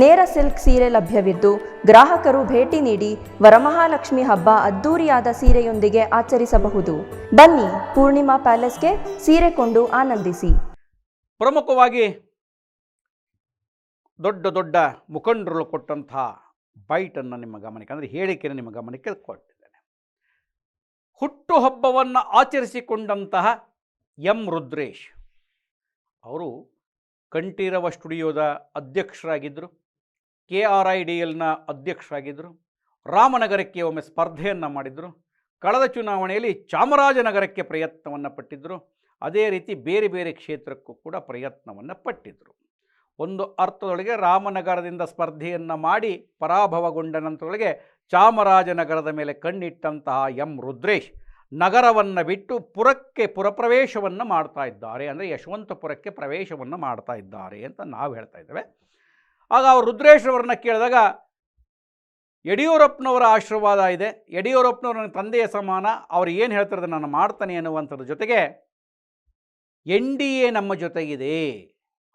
ನೇರ ಸಿಲ್ಕ್ ಸೀರೆ ಲಭ್ಯವಿದ್ದು ಗ್ರಾಹಕರು ಭೇಟಿ ನೀಡಿ ವರಮಹಾಲಕ್ಷ್ಮಿ ಹಬ್ಬ ಅದ್ದೂರಿಯಾದ ಸೀರೆಯೊಂದಿಗೆ ಆಚರಿಸಬಹುದು. ಬನ್ನಿ ಪೂರ್ಣಿಮಾ ಪ್ಯಾಲೇಸ್ಗೆ ಸೀರೆ ಕೊಂಡು ಆನಂದಿಸಿ. ಪ್ರಮುಖವಾಗಿ ದೊಡ್ಡ ದೊಡ್ಡ ಮುಖಂಡರು ಕೊಟ್ಟಂಥ ಬೈಟನ್ನು ನಿಮ್ಮ ಗಮನಕ್ಕೆ, ಅಂದರೆ ಹೇಳಿಕೆಯನ್ನು ನಿಮ್ಮ ಗಮನಕ್ಕೆ ಕೊಟ್ಟಿದ್ದೇನೆ. ಹುಟ್ಟುಹಬ್ಬವನ್ನು ಆಚರಿಸಿಕೊಂಡಂತಹ ಎಂ. ರುದ್ರೇಶ್, ಅವರು ಕಂಠೀರವ ಸ್ಟುಡಿಯೋದ ಅಧ್ಯಕ್ಷರಾಗಿದ್ದರು ಕೆ ಆರ್ ಐ ಡಿ ಎಲ್ನ ಅಧ್ಯಕ್ಷರಾಗಿದ್ದರು, ರಾಮನಗರಕ್ಕೆ ಒಮ್ಮೆ ಸ್ಪರ್ಧೆಯನ್ನು ಮಾಡಿದರು ಕಳೆದ ಚುನಾವಣೆಯಲ್ಲಿ ಚಾಮರಾಜನಗರಕ್ಕೆ ಪ್ರಯತ್ನವನ್ನು ಪಟ್ಟಿದ್ದರು, ಅದೇ ರೀತಿ ಬೇರೆ ಬೇರೆ ಕ್ಷೇತ್ರಕ್ಕೂ ಕೂಡ ಪ್ರಯತ್ನವನ್ನು ಪಟ್ಟಿದ್ದರು. ಒಂದು ಅರ್ಥದೊಳಗೆ ರಾಮನಗರದಿಂದ ಸ್ಪರ್ಧೆಯನ್ನು ಮಾಡಿ ಪರಾಭವಗೊಂಡ ನಂತರದೊಳಗೆ ಚಾಮರಾಜನಗರದ ಮೇಲೆ ಕಣ್ಣಿಟ್ಟಂತಹ ಎಂ ರುದ್ರೇಶ್ ನಗರವನ್ನು ಬಿಟ್ಟು ಪುರಕ್ಕೆ ಪುರಪ್ರವೇಶವನ್ನು ಮಾಡ್ತಾ ಇದ್ದಾರೆ. ಅಂದರೆ ಯಶವಂತಪುರಕ್ಕೆ ಪ್ರವೇಶವನ್ನು ಮಾಡ್ತಾ ಇದ್ದಾರೆ ಅಂತ ನಾವು ಹೇಳ್ತಾ ಇದ್ದೇವೆ. ಆಗ ಅವರು ರುದ್ರೇಶ್ವರನ್ನ ಕೇಳಿದಾಗ, ಯಡಿಯೂರಪ್ಪನವರ ಆಶೀರ್ವಾದ ಇದೆ. ಯಡಿಯೂರಪ್ಪನವರ ತಂದೆಯ ಸಮಾನ. ಅವ್ರು ಏನು ಹೇಳ್ತಾರೆ ನಾನು ಮಾಡ್ತಾನೆ ಅನ್ನುವಂಥದ್ರ ಜೊತೆಗೆ, ಎನ್ ಡಿ ಎ ನಮ್ಮ ಜೊತೆಗಿದೆ.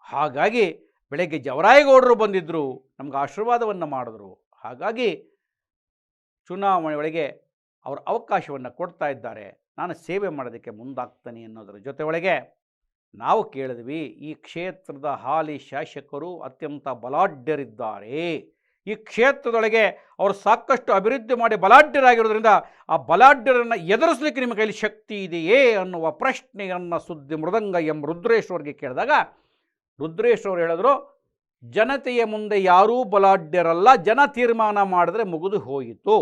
ಹಾಗಾಗಿ ಬೆಳಗ್ಗೆ ಜವರಾಯಗೌಡರು ಬಂದಿದ್ದರು ನಮ್ಗೆ ಆಶೀರ್ವಾದವನ್ನು ಮಾಡಿದ್ರು. ಹಾಗಾಗಿ ಚುನಾವಣೆ ಒಳಗೆ ಅವರು ಅವಕಾಶವನ್ನು ಕೊಡ್ತಾ ಇದ್ದಾರೆ. ನಾನು ಸೇವೆ ಮಾಡೋದಕ್ಕೆ ಮುಂದಾಗ್ತಾನೆ ಅನ್ನೋದರ ಜೊತೆ ಒಳಗೆ ನಾವು ಕೇಳಿದ್ವಿ, ಈ ಕ್ಷೇತ್ರದ ಹಾಲಿ ಶಾಸಕರು ಅತ್ಯಂತ ಬಲಾಢ್ಯರಿದ್ದಾರೆ. ಈ ಕ್ಷೇತ್ರದೊಳಗೆ ಅವರು ಸಾಕಷ್ಟು ಅಭಿವೃದ್ಧಿ ಮಾಡಿ ಬಲಾಢ್ಯರಾಗಿರೋದ್ರಿಂದ ಆ ಬಲಾಢ್ಯರನ್ನು ಎದುರಿಸಲಿಕ್ಕೆ ನಿಮ್ಮ ಕೈಲಿ ಶಕ್ತಿ ಇದೆಯೇ ಅನ್ನುವ ಪ್ರಶ್ನೆಯನ್ನು ಸುದ್ದಿ ಮೃದಂಗ ಎಂ ರುದ್ರೇಶ್ವರ್ಗೆ ಕೇಳಿದಾಗ ರುದ್ರೇಶ್ವರ್ ಹೇಳಿದ್ರು, ಜನತೆಯ ಮುಂದೆ ಯಾರೂ ಬಲಾಢ್ಯರಲ್ಲ, ಜನ ತೀರ್ಮಾನ ಮಾಡಿದ್ರೆ ಮುಗಿದು ಹೋಯಿತು.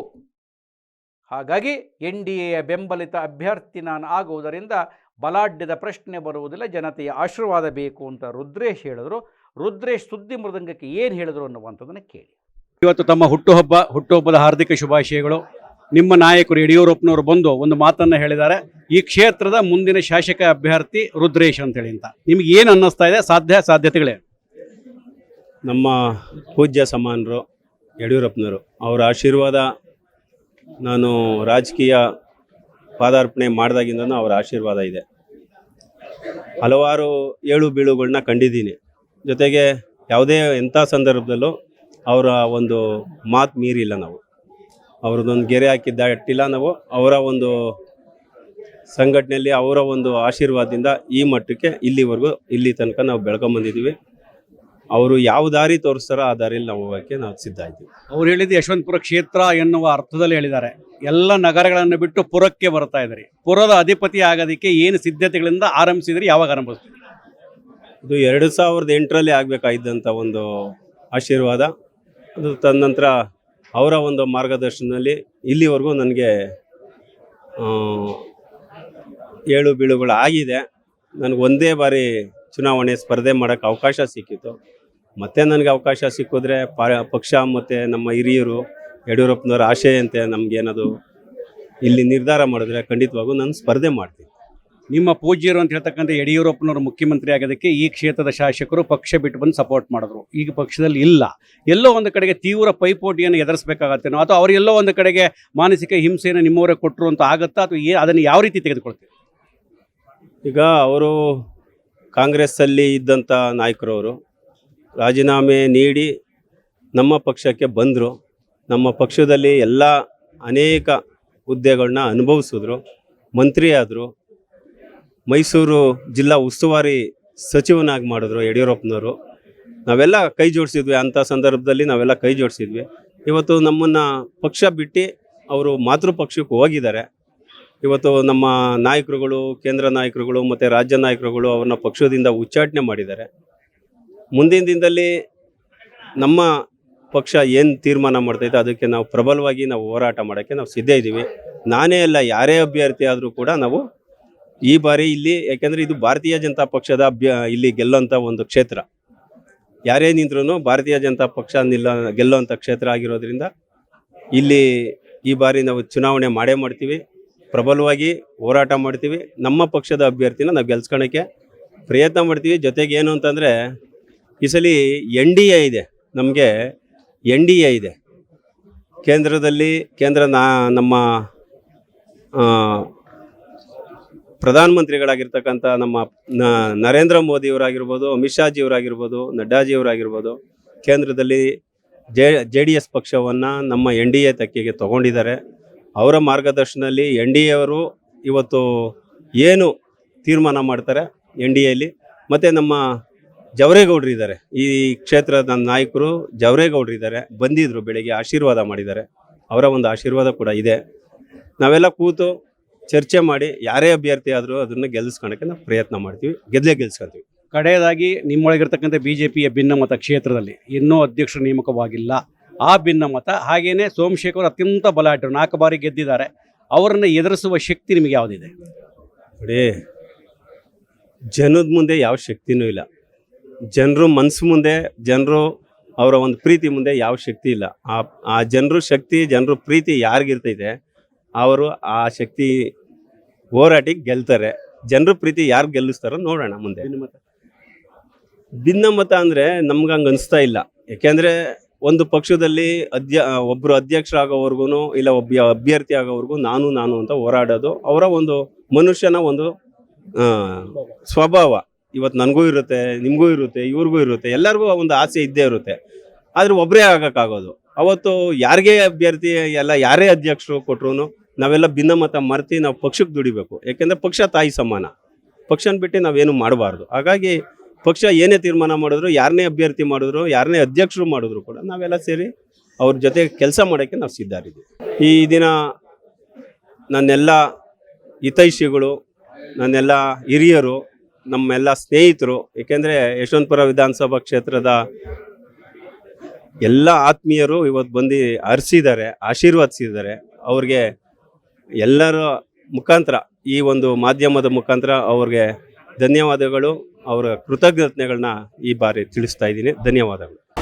ಹಾಗಾಗಿ ಎನ್ ಡಿ ಎಯ ಬೆಂಬಲಿತ ಅಭ್ಯರ್ಥಿ ನಾನು ಆಗುವುದರಿಂದ ಬಲಾಢ್ಯದ ಪ್ರಶ್ನೆ ಬರುವುದಿಲ್ಲ, ಜನತೆಯ ಆಶೀರ್ವಾದ ಬೇಕು ಅಂತ ರುದ್ರೇಶ್ ಹೇಳಿದ್ರು. ರುದ್ರೇಶ್ ಸುದ್ದಿ ಮೃದಂಗಕ್ಕೆ ಏನು ಹೇಳಿದ್ರು ಅನ್ನುವಂಥದ್ದನ್ನು ಕೇಳಿ. ಇವತ್ತು ತಮ್ಮ ಹುಟ್ಟುಹಬ್ಬ, ಹುಟ್ಟುಹಬ್ಬದ ಹಾರ್ದಿಕ ಶುಭಾಶಯಗಳು. ನಿಮ್ಮ ನಾಯಕರು ಯಡಿಯೂರಪ್ಪನವರು ಬಂದು ಒಂದು ಮಾತನ್ನ ಹೇಳಿದ್ದಾರೆ. ಈ ಕ್ಷೇತ್ರದ ಮುಂದಿನ ಶಾಸಕ ಅಭ್ಯರ್ಥಿ ರುದ್ರೇಶ್ ಅಂತೇಳಿ ಅಂತ. ನಿಮ್ಗೆ ಏನು ಅನ್ನಿಸ್ತಾ ಇದೆ? ಸಾಧ್ಯ ಸಾಧ್ಯತೆಗಳೇ? ನಮ್ಮ ಪೂಜ್ಯ ಸಮಾನರು, ಯಡಿಯೂರಪ್ಪನವರು, ಅವರ ಆಶೀರ್ವಾದ ನಾನು ರಾಜಕೀಯ ಪಾದಾರ್ಪಣೆ ಮಾಡಿದಾಗಿಂದನೂ ಅವರ ಆಶೀರ್ವಾದ ಇದೆ. ಹಲವಾರು ಏಳು ಬೀಳುಗಳನ್ನ ಕಂಡಿದ್ದೀನಿ. ಜೊತೆಗೆ ಯಾವುದೇ ಎಂಥ ಸಂದರ್ಭದಲ್ಲೂ ಅವರ ಒಂದು ಮಾತು ಮೀರಿಲ್ಲ ನಾವು. ಅವ್ರದ್ದೊಂದು ಗೆರೆ ಹಾಕಿದ್ದ ಇಟ್ಟಿಲ್ಲ ನಾವು ಅವರ ಒಂದು ಸಂಘಟನೆಯಲ್ಲಿ ಅವರ ಒಂದು ಆಶೀರ್ವಾದದಿಂದ ಈ ಮಟ್ಟಕ್ಕೆ ಇಲ್ಲಿವರೆಗೂ ಇಲ್ಲಿ ತನಕ ನಾವು ಬೆಳ್ಕೊಂಬಂದಿದ್ದೀವಿ ಅವರು ಯಾವ ದಾರಿ ತೋರಿಸ್ತಾರೋ ಆ ದಾರಿಯಲ್ಲಿ ನಾವು ಹೋಗೋಕ್ಕೆ ನಾವು ಸಿದ್ಧ ಇದ್ದೀವಿ. ಅವ್ರು ಹೇಳಿದ್ದು ಯಶವಂತಪುರ ಕ್ಷೇತ್ರ ಎನ್ನುವ ಅರ್ಥದಲ್ಲಿ ಹೇಳಿದ್ದಾರೆ. ಎಲ್ಲ ನಗರಗಳನ್ನು ಬಿಟ್ಟು ಪುರಕ್ಕೆ ಬರ್ತಾ ಇದ್ದಾರೆ ಪುರದ ಅಧಿಪತಿ ಆಗೋದಕ್ಕೆ ಏನು ಸಿದ್ಧತೆಗಳಿಂದ ಆರಂಭಿಸಿದ್ರಿ ಯಾವಾಗ ಆರಂಭಿಸ್ತೀರಿ ಇದು ಎರಡು ಸಾವಿರದ ಎಂಟರಲ್ಲಿ ಆಗಬೇಕಾಗಿದ್ದಂಥ ಒಂದು ಆಶೀರ್ವಾದ. ಅದು ತದನಂತರ ಅವರ ಒಂದು ಮಾರ್ಗದರ್ಶನದಲ್ಲಿ ಇಲ್ಲಿವರೆಗೂ ನನಗೆ ಏಳು ಬೀಳುಗಳು ಆಗಿದೆ. ನನಗೆ ಒಂದೇ ಬಾರಿ ಚುನಾವಣೆ ಸ್ಪರ್ಧೆ ಮಾಡೋಕ್ಕೆ ಅವಕಾಶ ಸಿಕ್ಕಿತ್ತು ಮತ್ತೆ ನನಗೆ ಅವಕಾಶ ಸಿಕ್ಕಿದ್ರೆ ಪಕ್ಷ ಮತ್ತು ನಮ್ಮ ಹಿರಿಯರು, ಯಡಿಯೂರಪ್ಪನವರ ಆಶೆಯಂತೆ ನಮಗೇನದು ಇಲ್ಲಿ ನಿರ್ಧಾರ ಮಾಡಿದ್ರೆ ಖಂಡಿತವಾಗೂ ನಾನು ಸ್ಪರ್ಧೆ ಮಾಡ್ತೀನಿ. ನಿಮ್ಮ ಪೂಜ್ಯರು ಅಂತ ಹೇಳ್ತಕ್ಕಂಥ ಯಡಿಯೂರಪ್ಪನವರು ಮುಖ್ಯಮಂತ್ರಿ ಆಗೋದಕ್ಕೆ ಈ ಕ್ಷೇತ್ರದ ಶಾಸಕರು ಪಕ್ಷ ಬಿಟ್ಟು ಬಂದು ಸಪೋರ್ಟ್ ಮಾಡಿದ್ರು. ಈಗ ಪಕ್ಷದಲ್ಲಿ ಇಲ್ಲ. ಎಲ್ಲೋ ಒಂದು ಕಡೆಗೆ ತೀವ್ರ ಪೈಪೋಟಿಯನ್ನು ಎದುರಿಸಬೇಕಾಗತ್ತೇನೋ ಅಥವಾ ಅವ್ರು ಎಲ್ಲೋ ಒಂದು ಕಡೆಗೆ ಮಾನಸಿಕ ಹಿಂಸೆಯನ್ನು ನಿಮ್ಮವರೇ ಕೊಟ್ಟರು ಅಂತ ಆಗುತ್ತಾ, ಅಥವಾ ಏ, ಅದನ್ನು ಯಾವ ರೀತಿ ತೆಗೆದುಕೊಳ್ತೀವಿ ಈಗ ಅವರು ಕಾಂಗ್ರೆಸ್ಸಲ್ಲಿ ಇದ್ದಂಥ ನಾಯಕರವರು ರಾಜೀನಾಮೆ ನೀಡಿ ನಮ್ಮ ಪಕ್ಷಕ್ಕೆ ಬಂದರು. ನಮ್ಮ ಪಕ್ಷದಲ್ಲಿ ಎಲ್ಲ ಅನೇಕ ಹುದ್ದೆಗಳನ್ನ ಅನುಭವಿಸಿದ್ರು. ಮಂತ್ರಿ ಆದರು ಮೈಸೂರು ಜಿಲ್ಲಾ ಉಸ್ತುವಾರಿ ಸಚಿವನಾಗಿ ಮಾಡಿದ್ರು ಯಡಿಯೂರಪ್ಪನವರು. ನಾವೆಲ್ಲ ಕೈ ಜೋಡಿಸಿದ್ವಿ, ಅಂಥ ಸಂದರ್ಭದಲ್ಲಿ ನಾವೆಲ್ಲ ಕೈ ಜೋಡಿಸಿದ್ವಿ. ಇವತ್ತು ನಮ್ಮನ್ನು ಪಕ್ಷ ಬಿಟ್ಟು ಅವರು ಮಾತೃ ಪಕ್ಷಕ್ಕೆ ಹೋಗಿದ್ದಾರೆ. ಇವತ್ತು ನಮ್ಮ ನಾಯಕರುಗಳು, ಕೇಂದ್ರ ನಾಯಕರುಗಳು ಮತ್ತು ರಾಜ್ಯ ನಾಯಕರುಗಳು ಅವ್ರನ್ನ ಪಕ್ಷದಿಂದ ಉಚ್ಚಾಟನೆ ಮಾಡಿದ್ದಾರೆ. ಮುಂದಿನ ದಿನದಲ್ಲಿ ನಮ್ಮ ಪಕ್ಷ ಏನು ತೀರ್ಮಾನ ಮಾಡ್ತೈತೆ ಅದಕ್ಕೆ ನಾವು ಪ್ರಬಲವಾಗಿ ನಾವು ಹೋರಾಟ ಮಾಡೋಕ್ಕೆ ನಾವು ಸಿದ್ಧ ಇದ್ದೀವಿ ನಾನೇ ಅಲ್ಲ, ಯಾರೇ ಅಭ್ಯರ್ಥಿ ಆದರೂ ಕೂಡ ನಾವು ಈ ಬಾರಿ ಇಲ್ಲಿ, ಯಾಕೆಂದರೆ ಇದು ಭಾರತೀಯ ಜನತಾ ಪಕ್ಷದ ಅಭ್ಯ, ಇಲ್ಲಿ ಗೆಲ್ಲೋಂಥ ಒಂದು ಕ್ಷೇತ್ರ. ಯಾರೇ ನಿಂತ್ರೂ ಭಾರತೀಯ ಜನತಾ ಪಕ್ಷ ನಿಲ್ಲ ಗೆಲ್ಲೋಂಥ ಕ್ಷೇತ್ರ ಆಗಿರೋದ್ರಿಂದ ಇಲ್ಲಿ ಈ ಬಾರಿ ನಾವು ಚುನಾವಣೆ ಮಾಡೇ ಮಾಡ್ತೀವಿ. ಪ್ರಬಲವಾಗಿ ಹೋರಾಟ ಮಾಡ್ತೀವಿ. ನಮ್ಮ ಪಕ್ಷದ ಅಭ್ಯರ್ಥಿನ ನಾವು ಗೆಲ್ಸ್ಕೊಳಕ್ಕೆ ಪ್ರಯತ್ನ ಮಾಡ್ತೀವಿ. ಜೊತೆಗೆ ಏನು ಅಂತಂದರೆ, ಈ ಸಲ ಎನ್ ಡಿ ಎ ಇದೆ. ನಮಗೆ ಎನ್ ಡಿ ಎ ಇದೆ. ಕೇಂದ್ರದಲ್ಲಿ, ಕೇಂದ್ರ ನಾ, ನಮ್ಮ ಪ್ರಧಾನಮಂತ್ರಿಗಳಾಗಿರ್ತಕ್ಕಂಥ ನಮ್ಮ ನ- ನರೇಂದ್ರ ಮೋದಿಯವರಾಗಿರ್ಬೋದು, ಅಮಿತ್ ಶಾಜಿಯವರಾಗಿರ್ಬೋದು, ನಡ್ಡಾಜಿಯವರಾಗಿರ್ಬೋದು, ಕೇಂದ್ರದಲ್ಲಿ ಜೆ ಜೆ ಡಿ ಎಸ್ ಪಕ್ಷವನ್ನು ನಮ್ಮ ಎನ್ ಡಿ ಎ ತೆಕ್ಕೆಗೆ ತಗೊಂಡಿದ್ದಾರೆ. ಅವರ ಮಾರ್ಗದರ್ಶನದಲ್ಲಿ ಎನ್ ಡಿ ಎವರು ಇವತ್ತು ಏನು ತೀರ್ಮಾನ ಮಾಡ್ತಾರೆ ಎನ್ ಡಿ ಎಲ್ಲಿ ಮತ್ತು ನಮ್ಮ ಜವರೇಗೌಡರು ಇದ್ದಾರೆ. ಈ ಕ್ಷೇತ್ರದ ನಾಯಕರು ಜವರೇಗೌಡರು ಇದ್ದಾರೆ ಬಂದಿದ್ದರು ಬೆಳಿಗ್ಗೆ ಆಶೀರ್ವಾದ ಮಾಡಿದ್ದಾರೆ. ಅವರ ಒಂದು ಆಶೀರ್ವಾದ ಕೂಡ ಇದೆ. ನಾವೆಲ್ಲ ಕೂತು ಚರ್ಚೆ ಮಾಡಿ ಯಾರೇ ಅಭ್ಯರ್ಥಿ ಆದರೂ ಅದನ್ನು ಗೆಲ್ಲಿಸ್ಕೊಳಕ್ಕೆ ನಾವು ಪ್ರಯತ್ನ ಮಾಡ್ತೀವಿ ಗೆದ್ದೇ ಗೆಲ್ಸ್ಕೊತೀವಿ ಕಡೆಯದಾಗಿ ನಿಮ್ಮೊಳಗಿರ್ತಕ್ಕಂಥ ಬಿ ಜೆ ಪಿಯ ಭಿನ್ನಮತ ಕ್ಷೇತ್ರದಲ್ಲಿ ಇನ್ನೂ ಅಧ್ಯಕ್ಷರು ನೇಮಕವಾಗಿಲ್ಲ. ಆ ಭಿನ್ನಮತ ಹಾಗೆಯೇ ಸೋಮಶೇಖರ್ ಅತ್ಯಂತ ಬಲಾಢ್ಯರು ನಾಲ್ಕು ಬಾರಿ ಗೆದ್ದಿದ್ದಾರೆ. ಅವರನ್ನು ಎದುರಿಸುವ ಶಕ್ತಿ ನಿಮಗೆ ಯಾವುದಿದೆ? ನೋಡಿ ಜನದ ಮುಂದೆ ಯಾವ ಶಕ್ತಿನೂ ಇಲ್ಲ. ಜನರು ಮನಸ್ಸು ಮುಂದೆ ಜನರು ಅವರ ಒಂದು ಪ್ರೀತಿ ಮುಂದೆ ಯಾವ ಶಕ್ತಿ ಇಲ್ಲ. ಆ ಆ ಜನರು ಶಕ್ತಿ ಜನರು ಪ್ರೀತಿ ಯಾರಿಗಿರ್ತೈತೆ ಅವರು ಆ ಶಕ್ತಿ ಹೋರಾಟಿ ಗೆಲ್ತಾರೆ. ಜನರ ಪ್ರೀತಿ ಯಾರು ಗೆಲ್ಲಿಸ್ತಾರೋ ನೋಡೋಣ ಮುಂದೆ. ಭಿನ್ನಮತ ಅಂದರೆ ನಮ್ಗೆ ಹಂಗೆ ಅನಿಸ್ತಾ ಇಲ್ಲ. ಯಾಕೆಂದರೆ ಒಂದು ಪಕ್ಷದಲ್ಲಿ ಅಧ್ಯ ಒಬ್ಬರು ಅಧ್ಯಕ್ಷರಾಗೋವರೆಗೂ ಇಲ್ಲ ಒಬ್ಬ ಅಭ್ಯರ್ಥಿ ಆಗೋವರೆಗೂ ನಾನು ನಾನು ಅಂತ ಹೋರಾಡೋದು ಅವರ ಒಂದು ಮನುಷ್ಯನ ಒಂದು ಸ್ವಭಾವ. ಇವತ್ತು ನನಗೂ ಇರುತ್ತೆ, ನಿಮಗೂ ಇರುತ್ತೆ, ಇವ್ರಿಗೂ ಇರುತ್ತೆ, ಎಲ್ಲರಿಗೂ ಒಂದು ಆಸೆ ಇದ್ದೇ ಇರುತ್ತೆ. ಆದರೆ ಒಬ್ಬರೇ ಆಗೋಕ್ಕಾಗೋದು. ಅವತ್ತು ಯಾರಿಗೆ ಅಭ್ಯರ್ಥಿ ಎಲ್ಲ ಯಾರೇ ಅಧ್ಯಕ್ಷರು ಕೊಟ್ರು ನಾವೆಲ್ಲ ಭಿನ್ನಮತ ಮರೆತಿ ನಾವು ಪಕ್ಷಕ್ಕೆ ದುಡಿಬೇಕು. ಯಾಕೆಂದರೆ ಪಕ್ಷ ತಾಯಿ ಸಮಾನ. ಪಕ್ಷನ ಬಿಟ್ಟು ನಾವೇನು ಮಾಡಬಾರ್ದು. ಹಾಗಾಗಿ ಪಕ್ಷ ಏನೇ ತೀರ್ಮಾನ ಮಾಡಿದ್ರು, ಯಾರನ್ನೇ ಅಭ್ಯರ್ಥಿ ಮಾಡಿದ್ರು, ಯಾರನ್ನೇ ಅಧ್ಯಕ್ಷರು ಮಾಡಿದ್ರು ಕೂಡ ನಾವೆಲ್ಲ ಸೇರಿ ಅವ್ರ ಜೊತೆ ಕೆಲಸ ಮಾಡೋಕ್ಕೆ ನಾವು ಸಿದ್ಧರಿದ್ದೀವಿ. ಈ ದಿನ ನನ್ನೆಲ್ಲ ಹಿತೈಷಿಗಳು, ನನ್ನೆಲ್ಲ ಹಿರಿಯರು, ನಮ್ಮೆಲ್ಲ ಸ್ನೇಹಿತರು, ಏಕೆಂದರೆ ಯಶವಂತಪುರ ವಿಧಾನಸಭಾ ಕ್ಷೇತ್ರದ ಎಲ್ಲ ಆತ್ಮೀಯರು ಇವತ್ತು ಬಂದು ಹರಿಸಿದ್ದಾರೆ, ಆಶೀರ್ವದಿಸಿದ್ದಾರೆ. ಅವ್ರಿಗೆ ಎಲ್ಲರ ಮುಖಾಂತರ, ಈ ಒಂದು ಮಾಧ್ಯಮದ ಮುಖಾಂತರ ಅವ್ರಿಗೆ ಧನ್ಯವಾದಗಳು, ಅವರ ಕೃತಜ್ಞತೆಗಳನ್ನ ಈ ಬಾರಿ ತಿಳಿಸ್ತಾ ಇದ್ದೀನಿ. ಧನ್ಯವಾದಗಳು.